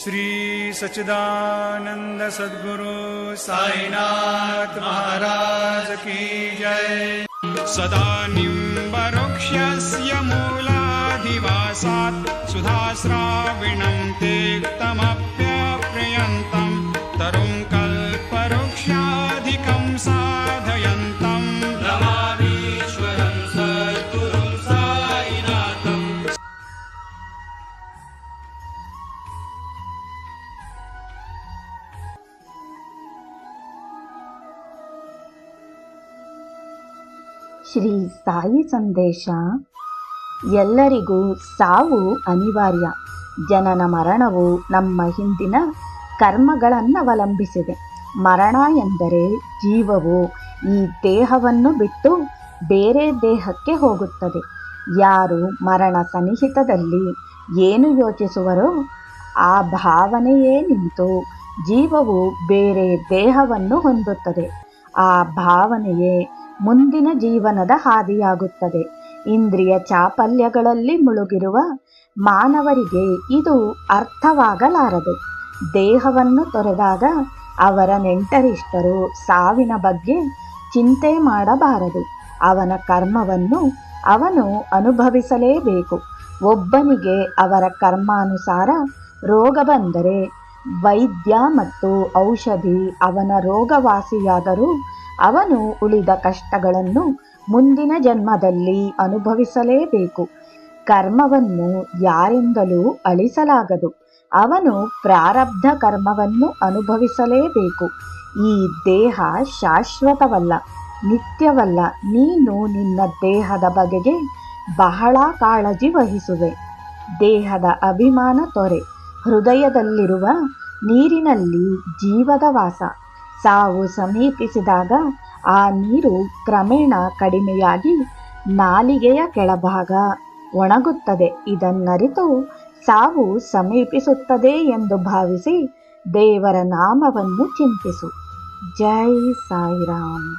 श्री सच्चिदानंद सद्गुरु साईनाथ महाराज की जय। सदा निम्बरुक्षस्य मूलाधिवासात् सुधास्राविणं तेक्तमप्यप्रियन्तं ಶ್ರೀ ಸಾಯಿ ಸಂದೇಶ. ಎಲ್ಲರಿಗೂ ಸಾವು ಅನಿವಾರ್ಯ. ಜನನ ಮರಣವು ನಮ್ಮ ಹಿಂದಿನ ಕರ್ಮಗಳನ್ನವಲಂಬಿಸಿದೆ ಮರಣ ಎಂದರೆ ಜೀವವು. ಈ ದೇಹವನ್ನು ಬಿಟ್ಟು ಬೇರೆ ದೇಹಕ್ಕೆ ಹೋಗುತ್ತದೆ. ಯಾರು ಮರಣ ಸನ್ನಿಹಿತದಲ್ಲಿ ಏನು ಯೋಚಿಸುವರೋ ಆ ಭಾವನೆಯೇ ನಿಂತು ಜೀವವು ಬೇರೆ ದೇಹವನ್ನು ಹೊಂದುತ್ತದೆ. ಆ ಭಾವನೆಯೇ ಮುಂದಿನ ಜೀವನದ ಹಾದಿಯಾಗುತ್ತದೆ. ಇಂದ್ರಿಯ ಚಾಪಲ್ಯಗಳಲ್ಲಿ ಮುಳುಗಿರುವ ಮಾನವರಿಗೆ ಇದು ಅರ್ಥವಾಗಲಾರದು. ದೇಹವನ್ನು ತೊರೆದಾಗ ಅವರ ನೆಂಟರಿಷ್ಟರು ಸಾವಿನ ಬಗ್ಗೆ ಚಿಂತೆ ಮಾಡಬಾರದು. ಅವನ ಕರ್ಮವನ್ನು ಅವನು ಅನುಭವಿಸಲೇಬೇಕು. ಒಬ್ಬನಿಗೆ ಅವರ ಕರ್ಮಾನುಸಾರ ರೋಗ ಬಂದರೆ ವೈದ್ಯ ಮತ್ತು ಔಷಧಿ ಅವನ ರೋಗವಾಸಿಯಾದರೂ ಅವನು ಉಳಿದ ಕಷ್ಟಗಳನ್ನು ಮುಂದಿನ ಜನ್ಮದಲ್ಲಿ ಅನುಭವಿಸಲೇಬೇಕು. ಕರ್ಮವನ್ನು ಯಾರಿಂದಲೂ ಅಳಿಸಲಾಗದು. ಅವನು ಪ್ರಾರಬ್ಧ ಕರ್ಮವನ್ನು ಅನುಭವಿಸಲೇಬೇಕು. ಈ ದೇಹ ಶಾಶ್ವತವಲ್ಲ, ನಿತ್ಯವಲ್ಲ. ನೀನು ನಿನ್ನ ದೇಹದ ಬಗೆಗೆ ಬಹಳ ಕಾಳಜಿ ವಹಿಸುವೆ. ದೇಹದ ಅಭಿಮಾನ ತೊರೆ. ಹೃದಯದಲ್ಲಿರುವ ನೀರಿನಲ್ಲಿ ಜೀವದ ವಾಸ. ಸಾವು ಸಮೀಪಿಸಿದಾಗ ಆ ನೀರು ಕ್ರಮೇಣ ಕಡಿಮೆಯಾಗಿ ನಾಲಿಗೆಯ ಕೆಳಭಾಗ ಒಣಗುತ್ತದೆ. ಇದನ್ನರಿತು ಸಾವು ಸಮೀಪಿಸುತ್ತದೆ ಎಂದು ಭಾವಿಸಿ ದೇವರ ನಾಮವನ್ನು ಚಿಂತಿಸು. ಜೈ ಸಾಯಿರಾಮ್.